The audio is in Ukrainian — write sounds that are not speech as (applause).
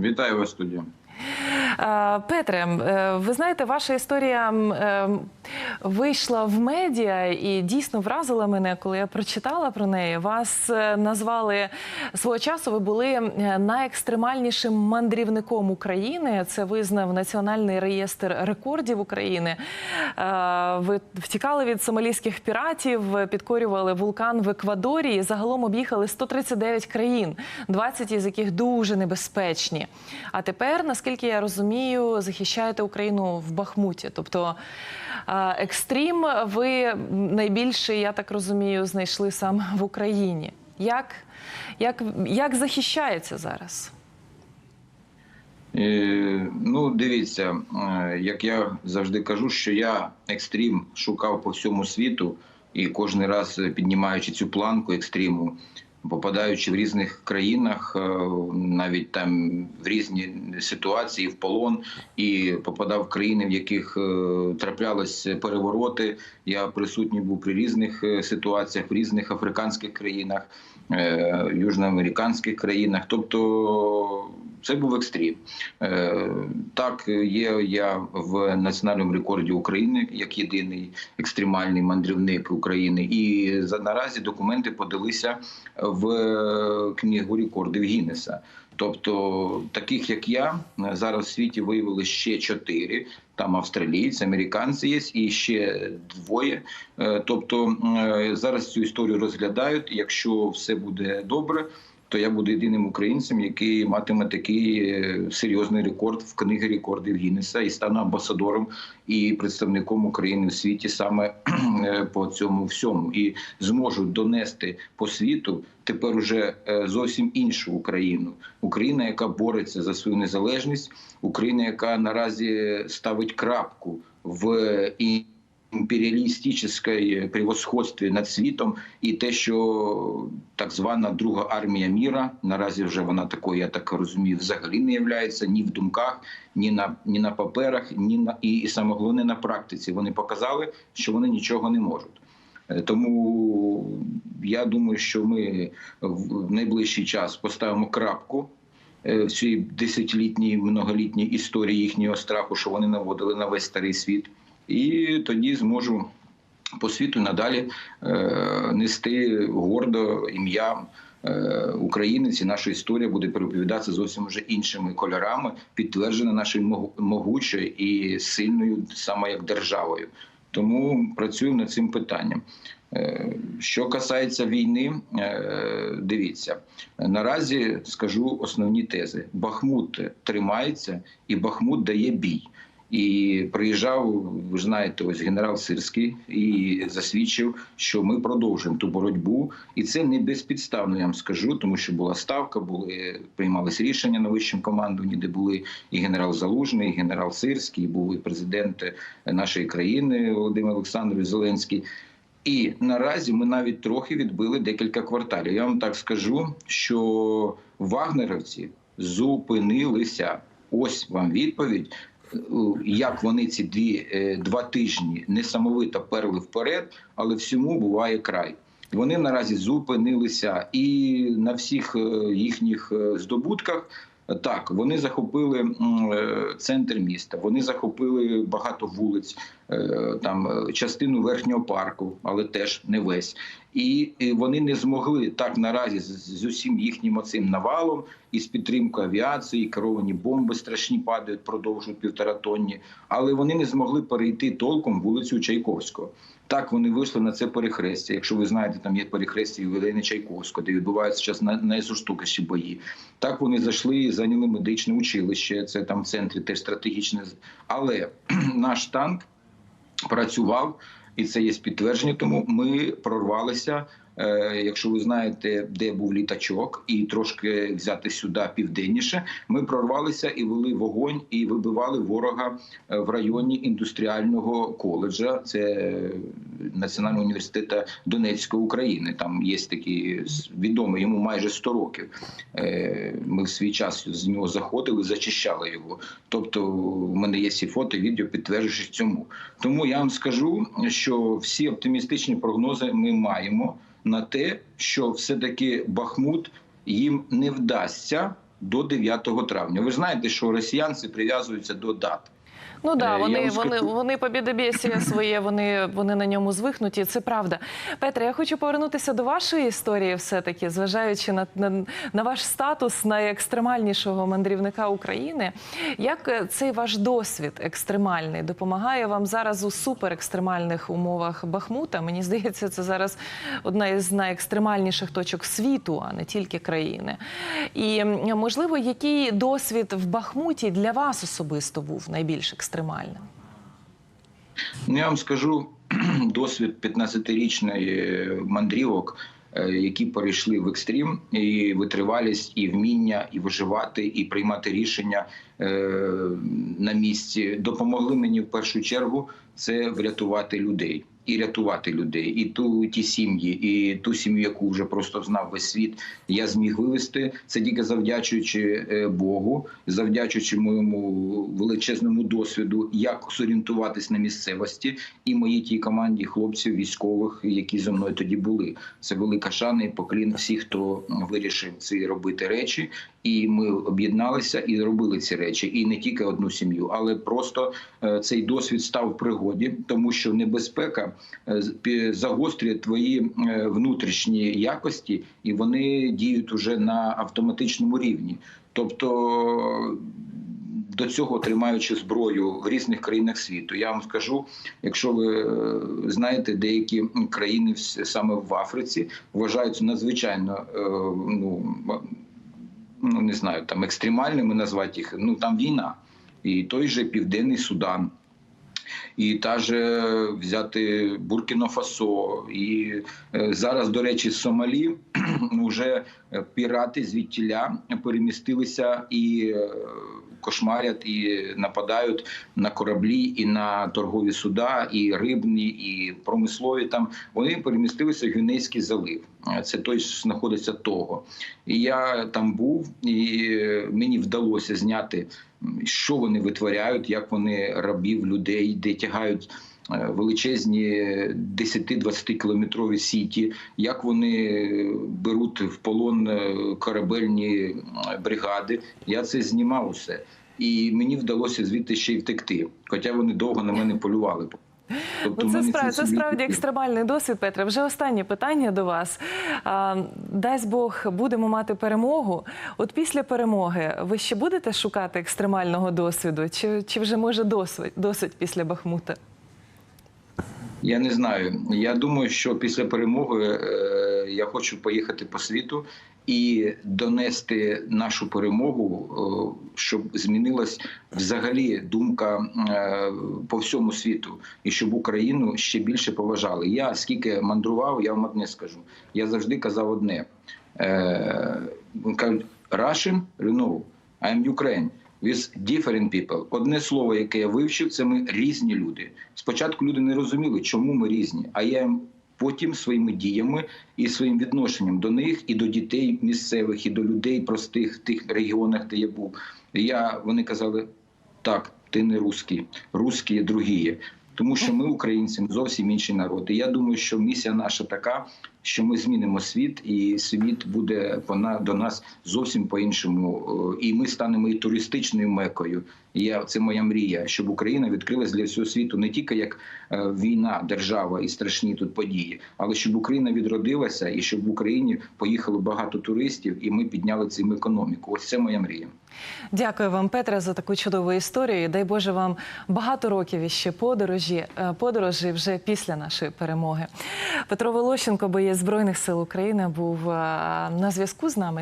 Вітаю вас, студія. Е, Петре, е, ви знаєте, ваша історія е, вийшла в медіа і дійсно вразила мене, коли я прочитала про неї. Вас е, назвали свого часу. Ви були е, найекстремальнішим мандрівником України. Це визнав Національний реєстр рекордів України. Е, Ви втікали від сомалійських піратів, підкорювали вулкан в Еквадорі загалом об'їхали 139 країн, 20 із яких дуже небезпечні. А тепер, наскільки я розумію, захищаєте Україну в Бахмуті. Тобто екстрім ви найбільше, я так розумію, знайшли саме в Україні. Як, як, як захищається зараз? Е, ну, дивіться, е, як я завжди кажу, що я екстрім шукав по всьому світу, і кожен раз піднімаючи цю планку екстриму, попадаючи в різних країнах, е, навіть там в різні ситуації, в полон, і попадав в країни, в яких е, траплялись перевороти. Я присутній був при різних е, ситуаціях, в різних африканських країнах, южноамериканських країнах. Тобто це був екстрім. Так, є я в національному рекорді України як єдиний екстремальний мандрівник України. І наразі документи подалися в книгу рекордів Гіннеса. Тобто, таких як я зараз в світі виявили ще чотири. Там австралійці, американці є і ще двоє. Е, Тобто е, зараз цю історію розглядають. Якщо все буде добре, то я буду єдиним українцем, який матиме такий е, серйозний рекорд в книгі рекордів Гіннеса і стану амбасадором і представником України в світі саме (clears throat) е, по цьому всьому, і зможу донести по світу тепер уже е, зовсім іншу Україну. Україна, яка бореться за свою незалежність, Україна, яка наразі ставить крапку в і імперіалістичне превосходстві над світом, і те, що так звана друга армія міра наразі вже вона такою, я так розумію, взагалі не являється ні в думках, ні на ні на паперах, ні на і, і саме головне на практиці. Вони показали, що вони нічого не можуть. Е, Тому я думаю, що ми в найближчий час поставимо крапку е, в цій десятилітній многолітній історії їхнього страху, що вони наводили на весь старий світ, і тоді зможу по світу надалі е, нести гордо ім'я. е, Українець і наша історія буде переповідатися зовсім вже іншими кольорами, підтверджена нашою могучою і сильною саме як державою. Тому працюємо над цим питанням. Е, Що касається війни, дивіться наразі скажу основні тези: Бахмут тримається і Бахмут дає бій. І приїжджав, ви знаєте, ось генерал Сирський і засвідчив, що ми продовжуємо ту боротьбу, і це не безпідставно. Я вам скажу, тому що була ставка, були приймались рішення на вищому командуванні, де були і генерал Залужний, і генерал Сирський, і був і президент нашої країни Володимир Олександрович Зеленський. І наразі ми навіть трохи відбили декілька кварталів. Я вам так скажу, що вагнеровці зупинилися. Ось вам відповідь. Як вони ці дві е, два тижні несамовито перли вперед, але всьому буває край. Вони наразі зупинилися і на всіх е, їхніх е, здобутках. Так, вони захопили центр міста, вони захопили багато вулиць, там е, частину верхнього парку, але теж не весь. І е, вони не змогли так наразі з, усім їхнім оцим навалом і з підтримкою авіації, керовані бомби страшні падають, продовжують півтора тонні, але вони не змогли перейти толком вулицю Чайковського. Так, вони вийшли на це перехрестя. Якщо ви знаєте, там є перехрестя Євелини Чайковського, де відбуваються зараз на- найжорстокіші бої. Так вони зайшли і зайняли медичне училище. Це там в центрі теж стратегічне. Але (clears throat) наш танк працював, і це є підтвердження. Тому ми прорвалися. Е, Якщо ви знаєте, де був літачок, і трошки взяти сюди південніше, ми прорвалися і вели вогонь, і вибивали ворога е, в районі індустріального коледжа. Це Національного університету Донецької України. Там є такий відомий йому майже 100 років. Е, Ми в свій час з нього заходили, зачищали його. Тобто, в мене є всі фото, відео підтверджуючи цьому. Тому я вам скажу, що всі оптимістичні прогнози ми маємо на те, що все-таки Бахмут їм не вдасться до 9 травня. Ви знаєте, що росіянці прив'язуються до дат. Ну да, Е, я вони, вони, скажу- вони побідобєсія своє, вони, вони на ньому звихнуті. Це правда. Петре, я хочу повернутися до вашої історії, все-таки, зважаючи на, на, на ваш статус найекстремальнішого мандрівника України. Як е, цей ваш досвід екстремальний допомагає вам зараз у суперекстремальних умовах Бахмута? Мені здається, це зараз одна із найекстремальніших точок світу, а не тільки країни. І можливо, який досвід в Бахмуті для вас особисто був найбільш екстремальним? Ну, я вам скажу (clears throat) досвід 15-річної мандрівок, е, які перейшли в екстрім, і витривалість, і вміння, і виживати, і приймати рішення е, на місці. Допомогли мені в першу чергу це врятувати людей. І рятувати людей, і ту ті сім'ї, і ту сім'ю, яку вже просто знав весь світ, я зміг вивести. Це тільки завдячуючи е, Богу, завдячуючи моєму величезному досвіду, як зорієнтуватись на місцевості, і моїй тій команді хлопців, військових, які зі мною тоді були. Це велика шана і поклін всіх, хто вирішив ці робити речі. І ми об'єдналися і робили ці речі, і не тільки одну сім'ю, але просто е, цей досвід став в пригоді, тому що небезпека е, загострює твої е, внутрішні якості, і вони діють уже на автоматичному рівні. Тобто до цього тримаючи зброю в різних країнах світу. Я вам скажу, якщо ви е, знаєте, деякі країни саме в Африці вважаються надзвичайно ну, ну не знаю, там екстремальними назвати їх. Ну там війна, і той же Південний Судан. І та же взяти Буркіно-Фасо, і е, зараз, до речі, Сомалі (clears throat) вже е, пірати звідтіля перемістилися і е, кошмарять, і нападають на кораблі, і на торгові суда, і рибні, і промислові. Там вони перемістилися в Гвінейський залив. Це той що знаходиться того. І я там був, і мені вдалося зняти що вони витворяють, як вони рабів людей, де тягають е, величезні 10-20 кілометрові сіті, як вони беруть в полон е, корабельні е, бригади. Я це знімав усе. І мені вдалося звідти ще й втекти. Хоча вони довго на мене полювали. Тобто це, справді, це справді екстремальний досвід, Петре. Вже останнє питання до вас. Дасть Бог, будемо мати перемогу. От після перемоги ви ще будете шукати екстремального досвіду? Чи, чи вже може досить досить після Бахмута? Я не знаю. Я думаю, що після перемоги е, я хочу поїхати по світу і донести нашу перемогу, е, щоб змінилась взагалі думка е, по всьому світу, і щоб Україну ще більше поважали. Я скільки мандрував, я вам одне скажу. Я завжди казав одне: кажуть, Russian, you I'm Ukraine. With different people. Одне слово, яке я вивчив, це ми різні люди. Спочатку люди не розуміли, чому ми різні, а я їм потім своїми діями і своїм відношенням до них, і до дітей місцевих, і до людей простих в тих регіонах, де я був. Я вони казали: так, ти не русський, русські є другі. Тому що ми, українці, зовсім інший народ. І я думаю, що місія наша така, що ми змінимо світ, і світ буде вона до нас зовсім по-іншому. Е, І ми станемо і туристичною мекою. Я це моя мрія, щоб Україна відкрилась для всього світу не тільки як е, війна, держава і страшні тут події, але щоб Україна відродилася, і щоб в Україні поїхало багато туристів, і ми підняли цим економіку. Ось це моя мрія. Дякую вам, Петре, за таку чудову історію. Дай Боже вам багато років іще подорожі, е, подорожі вже після нашої перемоги. Петро Волощенко, боєць Збройних сил України, був е, на зв'язку з нами.